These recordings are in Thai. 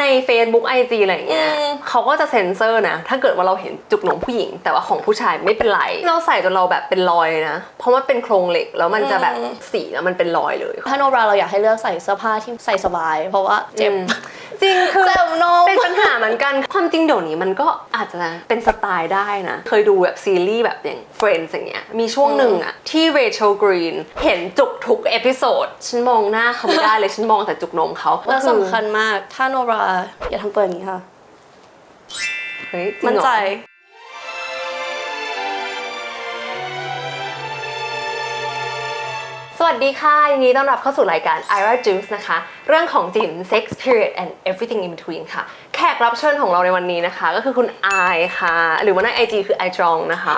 ใน Facebook IG อะไรอย่างเงี้ยอืมเขาก็จะเซ็นเซอร์นะ ถ้าเกิดว่าเราเห็นจุกหนมผู้หญิง แต่ว่าของผู้ชายไม่เป็นไร เราใส่จนเราแบบเป็นรอยเลยนะ เพราะว่าเป็นโครงเหล็กแล้วมันจะแบบสีแล้วมันเป็นรอยเลย ถ้าโนบราเราอยากให้เลือกใส่เสื้อผ้าที่ใส่สบาย เพราะว่าเจ็บอืม จริงคือเจ็บนมเป็นปัญหาเหมือนกัน ความจริงเดี๋ยวนี้มันก็อาจจะเป็นสไตล์ได้นะ เคยดูแบบซีรีส์แบบอย่าง Friends อย่างเงี้ยมีช่วงหนึ่งอะที่ Rachel Green เห็นจุกทุกเอพิโซดฉันมองหน้าเขาไม่ได้เลย ฉันมองแต่จุกนมเขาและก็คือสำคัญมากถ้าโนบราอย่าทำตัวอย่างนี้ค่ะ เฮ้ยจริงมั่นเหรอใจ สวัสดีค่ะ ยินดีต้อนรับเข้าสู่รายการ Ira Juice นะคะ เรื่องของจิน Sex Period and Everything in Between ค่ะ แขกรับเชิญของเราในวันนี้นะคะ ก็คือคุณอายค่ะ หรือว่าใน IG คือ i จองนะคะ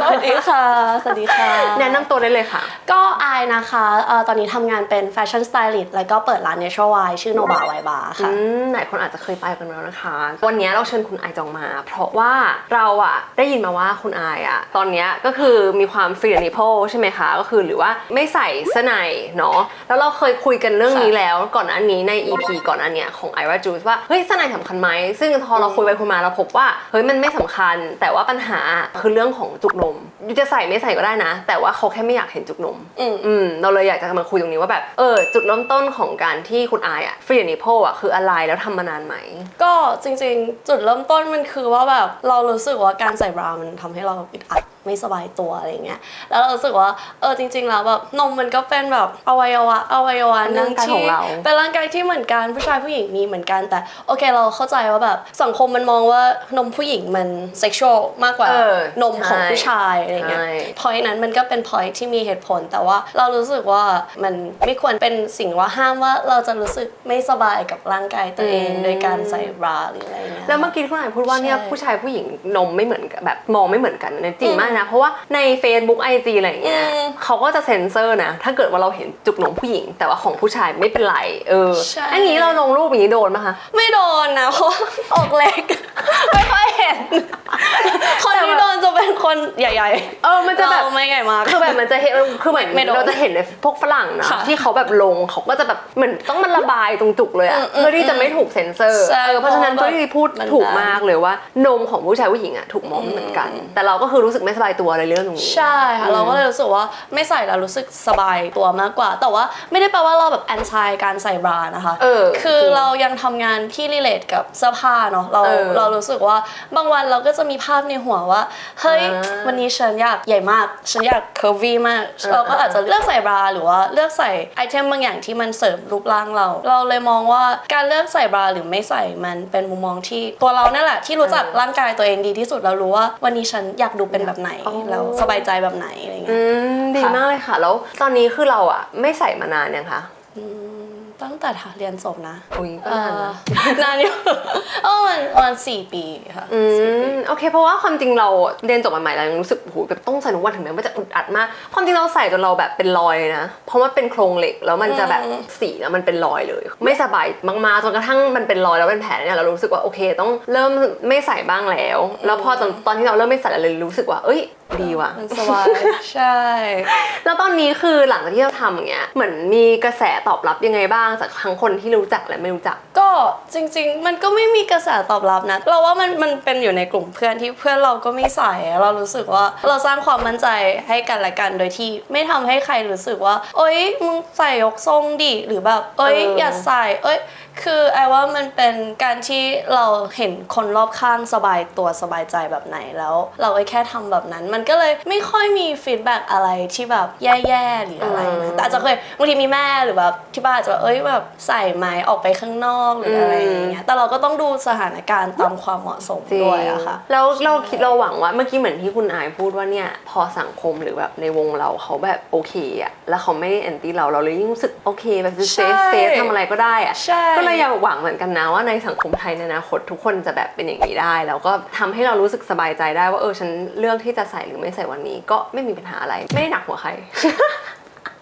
สวัสดีค่ะ สวัสดีค่ะ แนะนำตัวได้เลยค่ะ ก็อายนะคะเอ่อตอนนี้ทำงานเป็นแฟชั่นสไตลิสต์แล้วก็เปิดร้าน Natural Wine ชื่อโนบาไวบาค่ะ อืมหลายคนอาจจะเคยไปกันมาแล้วนะคะ วันนี้เราเชิญคุณอายจองมา เพราะว่าเราอะได้ยินมาว่าคุณอายอะตอนเนี้ยก็คือมีความฟรีนิโพใช่ไหมคะก็คือหรือว่าไม่ใส่เสื้อในเนาะแล้วเราเคยคุยกันเรื่องนี้แล้วก่อนหน้านี้ใน EP ก่อนหน้าเนี้ยของ i r a Juice ว่าเฮ้ยเสื้อในสำคัญไหม ซึ่งพอเราคุยไปคุยมาเราพบว่าเฮ้ยมันไม่สำคัญ แต่ว่าปัญหาคือเรื่องของจุกนมยูจะใส่ไม่ใส่ก็ได้นะ แต่ว่าเขาแค่ไม่อยากเห็นจุกนมอืมอืมเราเลยอยากจะมาคุยตรงนี้ว่าแบบเออจุดเริ่มต้นของการที่คุณอายอะฟรีนิโพอะคืออะไรแล้วทำมานานไหม ก็จริงๆ จุดเริ่มต้นมันคือว่าแบบเรารู้สึกว่าการใส่บรา มันทำให้เราอึดอัด ไม่สบายตัวอะไรเงี้ย แล้วเรารู้สึกว่า เออจริงๆแล้วแบบนมมันก็เป็นแบบอวัยวะอวัยวะหนึ่งเป็นร่างกายขที่องเรา เป็นร่างกายที่เหมือนกันผู้ชายผู้หญิงมีเหมือนกันแต่โอเคเราเข้าใจว่าแบบสังคมมันมองว่านมผู้หญิงมันเซ็กชวลมากกว่าเออนมของใช่ผู้ชายอะไรเงี้ย ใช่ พอยนั้นมันก็เป็นพอยที่มีเหตุผล แต่ว่าเรารู้สึกว่ามันไม่ควรเป็นสิ่งว่าห้ามว่าเราจะรู้สึกไม่สบายกับร่างกายตัวเองอืม โดยการใส่บราหรืออะไรเงี้ย แล้วเมื่อกี้คุณอายพูดว่าเนี่ยใช่ผู้ชายผู้หญิงนมไม่เหมือนกันแบบมองไม่เหมือนกันเนี่ยจริงมากนะ เพราะว่าใน Facebook IG อะไรอย่างเงี้ยอืมเขาก็จะเซ็นเซอร์นะ ถ้าเกิดว่าเราเห็นจุกนมผู้หญิง แต่ว่าของผู้ชายไม่เป็นไร เออใช่อันนี้เราลงรูปอย่างนี้โดนไหมคะ ไม่โดนนะเพราะออกเล็ก ไม่ค่อยเห็น คนที่โดนจะเป็นคนใหญ่ๆเออมันจะแบบเราไม่ใหญ่มาก คือแบบมันจะเห็นคือเหมือนไม่โดนเราจะเห็นในพวกฝรั่งนะค่ะที่เขาแบบลงเขาก็จะแบบเหมือนต้องมันระบายตรงจุกเลยอะอืมอืมเพื่อที่จะไม่ถูกเซ็นเซอร์ใช่เออเพราะฉะนั้นเพก็ราะว่าที่พูดมันถูกดันมากเลยว่านมของผู้ชายผู้หญิงอะถูกมองไม่เหมือนกัน แต่เราก็คือรู้สึกไม่สบายตัวอะไรเรื่องตรงนี้ใช่ค่ะเราก็เลยรู้สึกว่าไม่ใส่แล้วรู้สึกสบายตัวมากกว่า แต่ว่าไม่ได้แปลว่าเราแบบแอนตี้การใส่บรานะคะเออคือจริงเรายังทำงานที่รีเลทกับเสื้อผ้าเนาะเราเออเรารู้สึกว่าบางวันเราก็จะมีภาพในหัวว่า เฮ้ยอ่าวันนี้ฉันอยากใหญ่มาก ฉันอยากเคอร์วีมากเออเราก็อาจจะเลือกใส่บราหรือว่าเลือกใส่ไอเทมบางอย่างที่มันเสริมรูปร่างเรา เราเลยมองว่าการเลือกใส่บราหรือไม่ใส่มันเป็นมุมมองที่ตัวเรานั่นแหละที่รู้จักร่างกายตัวเองดีที่สุดเรารู้ว่า วันนี้ฉันอยากดูเป็นแบบไหนอ๋อแล้วสบายใจแบบไหนอะไรเงี้อืยมดีค่ะมากเลยค่ะ แล้วตอนนี้คือเราอะไม่ใส่มานานยังคะอืม ตั้งแต่เรียนจบนะอุ้ยก็เอ่นานอนะนานอยู่เออมันวันสี่ปีค่ะอืมโอเค เพราะว่าความจริงเราเรียนจบมาใหม่เรายังรู้สึกโอ้โหแบบต้องใส่ทุกวันถึงแม้ว่าจะอึดอัดมาก ความจริงเราใส่จนเราแบบเป็นรอยเลยนะ เพราะว่าเป็นโครงเหล็กแล้วมันจะแบบอืมสีแล้วมันเป็นรอยเลย ไม่สบายมากๆจนกระทั่งมันเป็นรอยแล้วเป็นแผลเนี่ยเรารู้สึกว่าโอเค ต้องเริ่มไม่ใส่บ้างแล้ว แล้วพอตอนตอนที่เราเริ่มไม่ใส่เราเลยรู้สึกว่าเอ้ย ดีว่ะ มันสบาย ใช่ แล้วตอนนี้คือหลังจากที่เราทำอย่างเงี้ย เหมือนมีกระแสตอบรับยังไงบ้างจากทั้งคนที่รู้จักและไม่รู้จัก ก็จริง ๆ มันก็ไม่มีกระแสตอบรับนะ เราว่ามันมันเป็นอยู่ในกลุ่มเพื่อนที่เพื่อนเราก็ไม่ใส่เรารู้สึกว่าเราสร้างความมั่นใจให้กันและกันโดยที่ไม่ทำให้ใครรู้สึกว่า เอ้ยมึงใส่ยกทรงดิหรือแบบ เอ้ยเออออย่าใส่เอ้ย คือไอว่ามันเป็นการที่เราเห็นคนรอบข้างสบายตัวสบายใจแบบไหนแล้ว เราก็แค่ทำแบบนั้น มันก็เลยไม่ค่อยมีฟีดแบ็กอะไรที่แบบแย่ๆหรืออะไรนะแต่อาจจะเคยบางทีมีแม่หรือแบบที่บ้านอาจจะแบบเอ้ยแบบใส่ไหมออกไปข้างนอกหรืออะไรอย่างเงี้ยแต่เราก็ต้องดูสถานการณ์ตามความเหมาะสมด้วยอะค่ะแล้วเราคิดเราหวังว่าเมื่อกี้เหมือนที่คุณอายพูดว่าเนี่ยพอสังคมหรือแบบในวงเราเขาแบบโอเคอะแล้วเขาไม่ได้แอนตี้เราเราเลยยิ่งรู้สึกโอเคแบบเซใช่ฟเซฟทำอะไรก็ได้อะใช่ก็เลยอยากหวังเหมือนกันนะว่าในสังคมไทยในอนาคตทุกคนจะแบบเป็นอย่างนี้ได้ แล้วก็ทำให้เรารู้สึกสบายใจได้ว่าเออฉันเลือกที่จะใส่หรือไม่ใส่วันนี้ ก็ไม่มีปัญหาอะไรไม่ได้หนักหัวใคร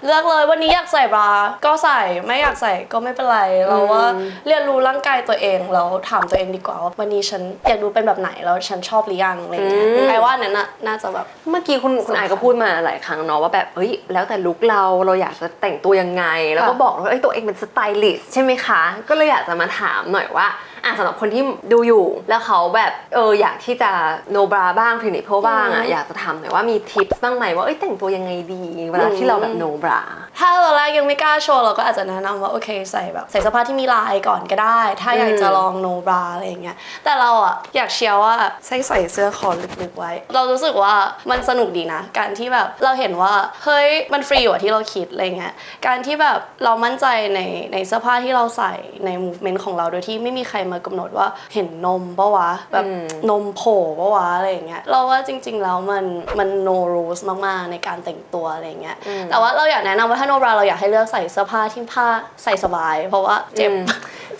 เลือกเลยวันนี้อยากใส่บราก็ใส่ไม่อยากใส่ก็ไม่เป็นไรเราว่าเรียนรู้ร่างกายตัวเองแล้วถามตัวเองดีกว่าว่าวันนี้ฉันอยากดูเป็นแบบไหนแล้วฉันชอบหรือยังอะไรเงี้ยอืมไอว่านั้นน่ะน่าจะแบบเมื่อกี้คุณคุณอายก็พูดมาหลายครั้งเนาะว่าแบบเฮ้ยแล้วแต่ลุคเราเราอยากจะแต่งตัวยังไง แล้วก็ค่ะบอกว่าเอ้ยตัวเองเป็นสไตลิสต์ใช่ไหมคะ ก็เลยอยากจะมาถามหน่อยว่าอะอะสำหรับคนที่ดูอยู่แล้วเขาแบบเอออยากที่จะโนบราบ้างพรีนิโพบ้างอะอืมอยากจะทำหน่อยว่ามีทิปบ้างไหมว่าเอ้ยแต่งตัวยังไงดี เวลาที่เราแบบโนบราถ้าตอนแรกยังไม่กล้าโชว์เราก็อาจจะแนะนำว่าโอเคใส่แบบใส่เสื้อผ้าที่มีลายก่อนก็ได้ ถ้าอยากจะลองโนบราอะไรอย่างเงี้ยแต่เราอะอยากเชียร์ว่าใส่ใส่เสื้อคอลึกๆไว้ เรารู้สึกว่ามันสนุกดีนะ การที่แบบเราเห็นว่าเฮ้ยมันฟรีกว่าที่เราคิดอะไรเงี้ยการที่แบบเรามั่นใจในในเสื้อผ้าที่เราใส่ใน movement ของเราโดยที่ไม่มีใครมากำหนดว่าเห็นนมปะวะแบบนมโผล่ปะวะอะไรอย่างเงี้ยเราว่าจริง ๆ แล้วมันมัน no rules มากๆในการแต่งตัวอะไรเงี้ยแต่ว่าเราอยากแนะนำว่าถ้าโนบราเราอยากให้เลือกใส่เสื้อผ้าที่ผ้าใส่สบาย เพราะว่าเจ็บ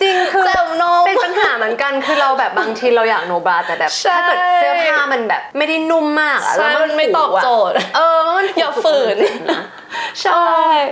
จริงคือเจ็บนมเป็นปัญหาเหมือนกันคือเราแบบบางทีเราอยากโนบราแต่แบบใช่ถ้าเกิดเสื้อผ้ามันแบบไม่ได้นุ่มมากอะใช่แล้วมันไม่ตอบโจทย์เออมันอย่าฝืนนะ ใช่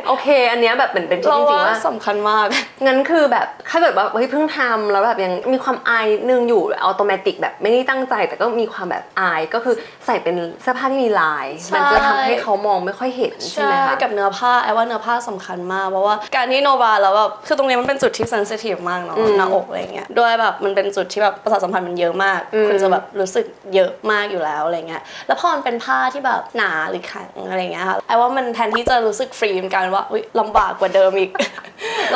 โอเค อันเนี้ยแบบเหมือนเป็นที่เราจริงว่าๆว่า สำคัญมาก งั้นคือแบบถ้าเกิดว่าเฮ้ยเพิ่งทำแล้วแบบยังมีความอายนิดนึงอยู่อัตโนมัติแบบไม่ได้ตั้งใจ แต่ก็มีความแบบอายก็คือใส่เป็นเสื้อผ้าที่มีลาย ใช่ มันจะทำให้เขามองไม่ค่อยเห็นใช่ไหมคะ กับเนื้อผ้าไอ้ว่าเนื้อผ้าสำคัญมาก เพราะว่าการที่โนบราแล้วแบบคือตรงนี้มันเป็นจุดที่เซนซิทีฟมากเนาะหน้าอกอะไรเงี้ยด้วยแบบมันเป็นจุดที่แบบประสาทสัมพันธ์มันเยอะมากคุณจะแบบรู้สึกเยอะมากอยู่แล้วอะไรเงี้ยแล้วพอมันเป็นผ้าที่แบบหนาหรือแข็งอะไรเงี้ยค่ะไอ้ว่ามันแทนที่จะรู้สึกฟรีเหมือนกันว่าอุ๊ยลำบากกว่าเดิมอีก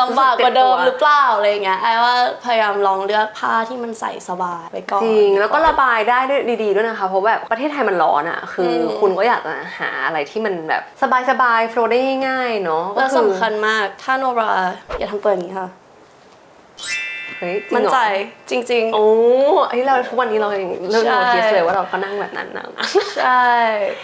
ลำบากกว่าเดิมหรือเปล่าอะไรเงี้ยไอ้ว่าพยายามลองเลือกผ้าที่มันใส่สบายไปก่อนจริงแล้วก็ระบายได้ด้วยดีๆด้วยนะคะ เพราะแบบประเทศไทยมันร้อนอะ คืออมคุณก็อยากจะหาอะไรที่มันแบบสบายๆโฟลว์ได้ง่ายๆเนาะแล้วก็อสำคัญมากถ้าโนบราอย่าทำเปิดอย่างนี้ค่ะ เฮ้ยจริงมั่นเหรอใจจริง โอ้ไอยเราทุกวันนี้เรายังเริ่มใช่โน้ติสเลยว่าเราก็นั่งแบบนั้นนะๆ ใช่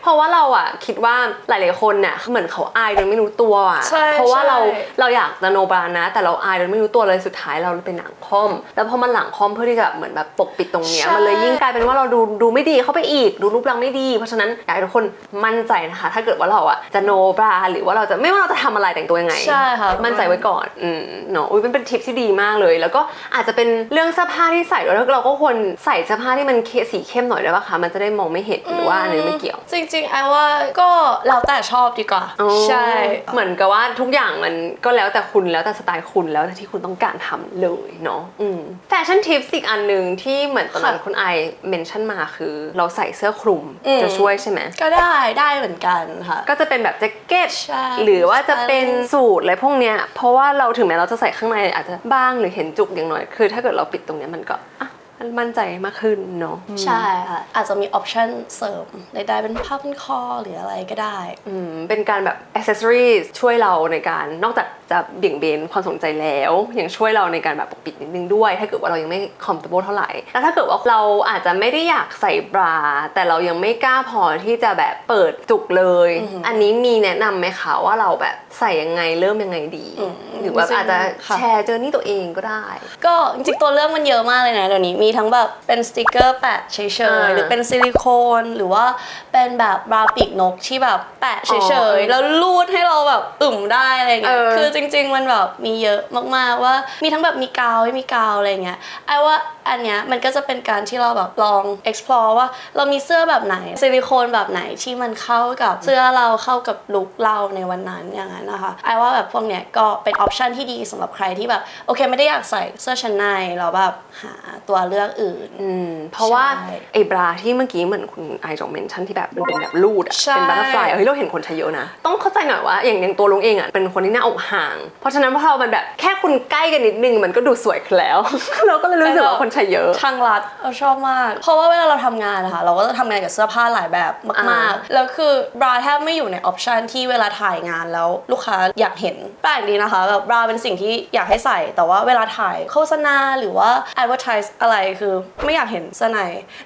เพราะว่าเราอะคิดว่าหลาย ๆ คนเนี่ยเหมือนเขาอายโดยไม่รู้ตัวอะใช่เพราะว่าใช่ เราเราอยากจะโนบรานะ แต่เราอายโดยไม่รู้ตัวเลยสุดท้ายเราเป็นหนังคอม แล้วพอมันหลังคอมเพื่อที่จะเหมือนแบบปกปิดตรงเนี้ยมันเลยยิ่งกลายเป็นว่าเราดูดูไม่ดีเข้าไปอีก ดูรูปลักษณ์ไม่ดี เพราะฉะนั้นอยากให้ทุกคนมั่นใจนะคะ ถ้าเกิดว่าเราอะจะโนบราหรือว่าเราจะไม่ว่าเราจะทำอะไรแต่งตัวยังไง ใช่ค่ะ มั่นใจไว้ก่อน อืมเนาะ อุ้ยเป็นเป็นทิปที่ดีมากเลย แล้วก็อาจจะเป็นเรื่องเสื้อผ้าที่ใส่ด้วยแล้วเราก็ควรใส่เสื้อผ้าที่มันเคสีเข้มหน่อยได้ปะคะมันจะได้มองไม่เห็นหรือว่าอันนี้ไม่เกี่ยว จริงๆไอ้ว่าก็แล้วแต่ชอบดีกว่า ใช่ เหมือนกับว่าทุกอย่างมันก็แล้วแต่คุณแล้วแต่สไตล์คุณแล้วแต่ที่คุณต้องการทำเลยเนาะอืมแฟชั่นทิปอีกอันหนึ่งที่เหมือนตอนนั้นค่ะคุณไอเมนชั่นมาคือ เราใส่เสื้อคลุมอืมจะช่วยใช่ไหมก็ได้ได้เหมือนกันค่ะก็จะเป็นแบบแจ็คเก็ตใช่หรือว่าจะเป็น styling สูทอะไรพวกเนี้ยเพราะว่าเราถึงแม้เราจะใส่ข้างในอาจจะบ้างหรือเห็นจุกอย่างน้อยคือถ้าเกิดเราปิดตรงเนี้ยมันก็อะ มันมั่นใจมากขึ้นเนาะใช่ค่ะ อาจจะมีออปชั่นเสริมได้ๆเป็นผ้าพันคอหรืออะไรก็ได้อืมเป็นการแบบอ c เซ s ซอรีช่วยเราในการนอกจากจะเบี่ยงเบนความสนใจแล้ว ยังช่วยเราในการแบบปกปิดนิดนึงด้วย ถ้าเกิดว่าเรายังไม่ comfortable เท่าไหร่ แล้วถ้าเกิดว่าเราอาจจะไม่ได้อยากใส่บรา แต่เรายังไม่กล้าพอที่จะแบบเปิดจุกเลย อันนี้มีแนะนำไหมคะว่าเราแบบใส่ยังไงเริ่มยังไงดีอืมหรือว่าอาจจะค่ะแชร์เจอนี่ตัวเองก็ได้ ก็จริงๆตัวเลือกมันเยอะมากเลยนะเดี๋ยวนี้มีทั้งแบบเป็นสติกเกอร์แปะเฉยอ่าๆหรือเป็นซิลิโคนหรือว่าเป็นแบบบราปีกนกที่แบบแปะเฉอ๋ยอๆแล้วลูดให้เราแบบอึ่มได้อะไรเงี้ยเออคือจริง ๆ มันแบบมีเยอะมากๆว่ามีทั้งแบบมีกาวไม่มีกาวอะไรเงี้ยไอ้ว่าอันเนี้ยมันก็จะเป็นการที่เราแบบลอง explore ว่าเรามีเสื้อแบบไหนซิลิโคนแบบไหนที่มันเข้ากับเสื้อเราเข้ากับลุคเราในวันนั้นอย่างนั้นนะคะไอ้ว่าแบบพวกเนี้ยก็เป็นออปชันที่ดีสำหรับใครที่แบบโอเคไม่ได้อยากใส่เสื้อชั้นในแล้วแบบหาตัวเลือกอื่น อืมเพราะว่าใช่ไอ้บราที่เมื่อกี้เหมือนคุณไอจองเมนชั่นที่แบบมันเป็นแบบลูดอะใช่ เป็นบัตเตอร์ฟลายเฮ้ยเราเห็นคนใช้เยอะนะ ต้องเข้าใจหน่อยว่าอย่างอย่างตัวลุงเองอะเป็นคนที่หน้าอกห่าง เพราะฉะนั้นพอเรามันแบบแค่คุณใกล้กันนิดนึงมันก็ดูสวยขึ้นแล้ว เราก็เลยรู้สึกว่าคนใช้เยอะ ทางรัดเราชอบมาก เพราะว่าเวลาเราทำงานนะคะเราก็จะทำงานกับเสื้อผ้าหลายแบบมากอ่าๆแล้วคือบราแทบไม่อยู่ในออปชันที่เวลาถ่ายงานแล้วลูกค้าอยากเห็นแปลกดีนะคะแบบบราเป็นสิ่งที่อยากให้ใส่ แต่ว่าเวลาถ่ายโฆษณาหรือว่า advertise อะไรคือไม่อยากเห็นเสื้อใน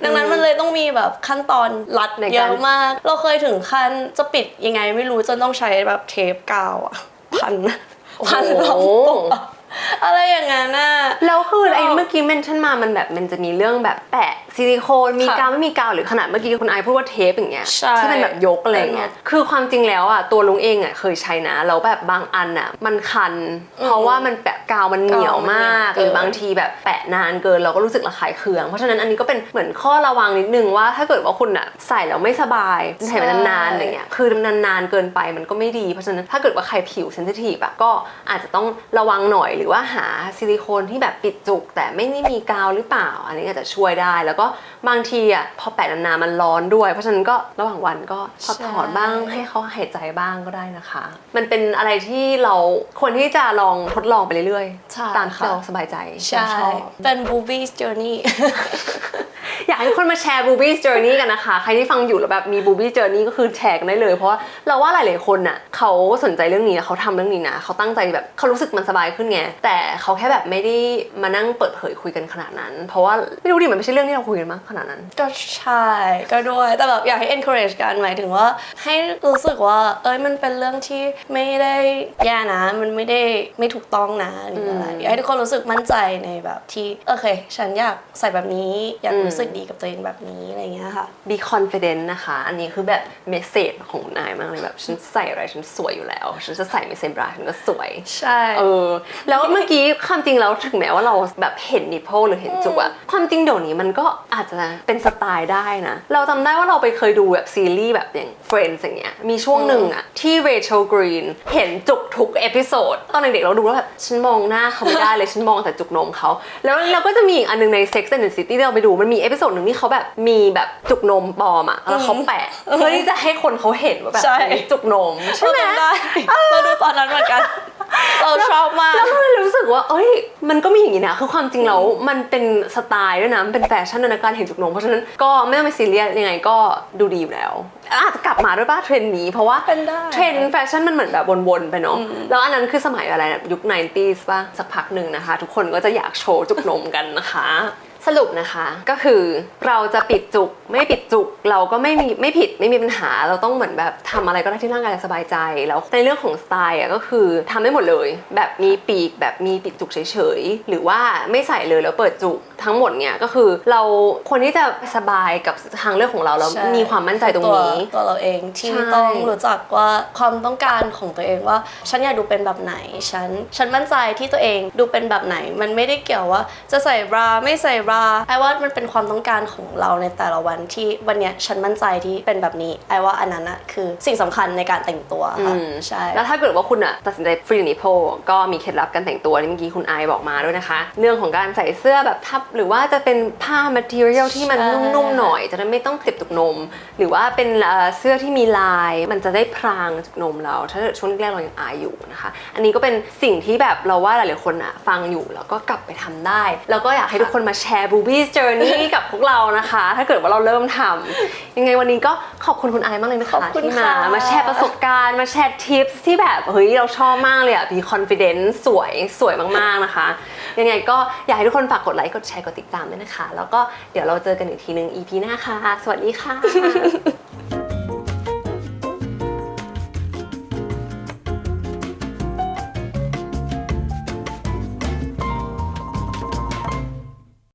ดังนั้นมันเลยต้องมีแบบขั้นตอนรัดในเยการอะมาก เราเคยถึงขั้นจะปิดยังไงไม่รู้จนต้องใช้แบบเทปกาวอะพันพันรอบโอ้โหตัว อะไรอย่างนั้นน่ะ แล้วคือไอ้เออเมื่อกี้เมนชั่นมามันแบบมันจะมีเรื่องแบบแปะซิลิโคนมีค่ะกาวไม่มีกาวหรือขนาดเมื่อกี้คุณไอพูดว่าเทปอย่างเงี้ยใช่ที่มันแบบยกอะไรเงี้ยคือความจริงแล้วอะตัวลุงเองอะเคยใช้นะแล้วแบบบางอันอะมันคัน เพราะว่ามันแปะกาวมันเหนียวมากกาวมันเหนียวหรือบางทีแบบแปะนานเกินเราก็รู้สึกระคายเคือง เพราะฉะนั้นอันนี้ก็เป็นเหมือนข้อระวังนิดนึงว่าถ้าเกิดว่าคุณอะใส่แล้วไม่สบายใส่ไปนานๆอะไรเงี้ยคือนานๆเกินไปมันก็ไม่ดีเพราะฉะนั้นถ้าเกิดว่าใครผิวเซนซิทีฟอะก็อาจจะต้องระวังหน่อยหรือรือว่าหาซิลิโคนที่แบบปิดจุก แต่ไม่ได้มีกาวหรือเปล่า อันนี้อาจจะช่วยได้ แล้วก็บางทีอะพอแปะนานๆมันร้อนด้วย เพราะฉะนั้นก็ระหว่างวันก็ถอดใช่ถอดบ้างให้เขาหายใจบ้างก็ได้นะคะ มันเป็นอะไรที่เราควรที่จะลองทดลองไปเรื่อยใช่ๆตามที่ค่ะเราสบายใจใช่เราชอบเป็น Boobies Journey อยากให้ทุกคนมาแชร์ Boobies Journey กันนะคะ ใครที่ฟังอยู่แล้วแบบมี Boobies Journey ก็คือแชร์กันได้เลย เพราะว่าเราว่าหลายๆคนน่ะเขาสนใจเรื่องนี้เขาทำเรื่องนี้นะเขาตั้งใจแบบเขารู้สึกมันสบายขึ้นไงแต่เขาแค่แบบไม่ได้มานั่งเปิดเผยคุยกันขนาดนั้น เพราะว่าไม่รู้ดิมันไม่ใช่เรื่องที่เราคุยกันมากขนาดนั้น ก็ใช่ก็ด้วยแต่แบบอยากให้ encourage กันหมายถึงว่า ให้รู้สึกว่า เอ้ยมันเป็นเรื่องที่ไม่ได้แย่นะ มันไม่ได้ไม่ถูกต้องนะหรืออะไรอืมอยากให้ทุกคนรู้สึกมั่นใจในแบบที่โอเค ฉันอยากใส่แบบนี้อยากอืมรู้สึกดีกับตัวเองแบบนี้อะไรเงี้ยค่ะ be confident นะคะ อันนี้คือแบบเมสเซจของคุณนายมากเลยแบบฉันใส่อะไรฉันสวยอยู่แล้ว ฉันจะใส่ไม่เซมบราฉันก็สวย ใช่ เออ แล้วเมื่อกี้ความจริงแล้วถึงแม้ว่าเราแบบเห็นนิโพหรือเห็นจุกอะความจริงเดี๋ยวนี้มันก็อาจจะเป็นสไตล์ได้นะ เราจำได้ว่าเราไปเคยดูแบบซีรีส์แบบอย่าง Friends อย่างเงี้ยมีช่วงหนึ่งอะที่ Rachel Green เห็นจุกทุกเอพิโซดตอนเด็กๆเราดูแล้วแบบฉันมองหน้าเขาไม่ได้เลยฉันมองแต่จุกนมเขา แล้วเราก็จะมีอีกอันหนึงใน Sex and the City ที่เราไปดูมันมีเอพิโซดหนึ่งที่เขาแบบมีแบบจุกนมปลอมอะแล้วเขาแปะเพื่อที่จะให้คนเขาเห็นว่าแบบใช่มีจุกนมใช่ไหมเราจำได้เราดูตอนนั้นเหมือนกัน เราชอบมาก แล้วก็เลยรู้สึกว่า เอ้ย มันก็มีอย่างนี้นะ คือความจริงแล้วมันเป็นสไตล์ด้วยนะ มันเป็นแฟชั่นในการเห็นจุกนม เพราะฉะนั้นก็ไม่ต้องไปซีเรียสยังไงก็ดูดีอยู่แล้ว อาจจะกลับมาด้วยป่ะเทรนด์นี้ เพราะว่าเป็นได้เทรนด์แฟชั่นมันเหมือนแบบวนๆไปเนาะ แล้วอันนั้นคือสมัยอะไรนะยุค 90s ป่ะ สักพักหนึ่งนะคะ ทุกคนก็จะอยากโชว์จุกนมกันนะคะ สรุปนะคะก็คือเราจะปิดจุกไม่ปิดจุกเราก็ไม่มีไม่ผิดไม่มีปัญหาเราต้องเหมือนแบบทำอะไรก็ได้ที่ร่างกายสบายใจ แล้วในเรื่องของสไตล์อะก็คือทำได้หมดเลย แบบมีปีกแบบมีปิดจุกเฉยๆหรือว่าไม่ใส่เลยแล้วเปิดจุก ทั้งหมดเนี่ยก็คือเราควรที่จะสบายกับทางเลือกของเราแล้วใช่มีความมั่นใจตรงนี้ตัวตัวเราเองที่ใช่ ต้องรู้จักว่าความต้องการของตัวเองว่า ฉันอยากดูเป็นแบบไหน ฉัน ฉันมั่นใจที่ตัวเองดูเป็นแบบไหน มันไม่ได้เกี่ยวว่าจะใส่บราไม่ใส่บราไอ้ว่ามันเป็นความต้องการของเราในแต่ละวันที่วันเนี้ยฉันมั่นใจที่เป็นแบบนี้ไอ้ว่าอันนั้นอะคือสิ่งสำคัญในการแต่งตัวค่ะอืมใช่ แล้วถ้าเกิดว่าคุณอะตัดสินใจฟรีนิโพก็มีเคล็ดลับการแต่งตัวที่เมื่อกี้คุณไอายบอกมาด้วยนะคะ เรื่องของการใส่เสื้อแบบทับหรือว่าจะเป็นผ้า material ที่มันใช่นุ่มๆหน่อย จะได้ไม่ต้องเจ็บตุกนม หรือว่าเป็นเอ่อเสื้อที่มีลายมันจะได้พรางจุกนมเรา ถ้าเกิดช่วงแรกๆเรายังอายอยู่นะคะ อันนี้ก็เป็นสิ่งที่แบบเราว่าหลายๆคนอะฟังอยู่แล้วก็กลับไปทำได้ แล้วก็อยากให้ทุกคนมาแชร์ Boobies Journey กับพวกเรานะคะ ถ้าเกิดว่าเราเริ่มทำยังไงวันนี้ก็ขอบคุณคุณไอายมากเลยนะคะขอบคุณที่มาค่ะมาแชร์ประสบการณ์มาแชร์ทิปที่แบบเฮ้ยเราชอบมากเลยอะมีคอนฟ idence สวยสวยมากๆนะคะ ยังไงก็อยากให้ทุกคนฝากกดไลค์กดแชร์กดติดตามด้วยนะคะ แล้วก็เดี๋ยวเราเจอกันอีกทีนึง EP หน้าค่ะ สวัสดีค่ะ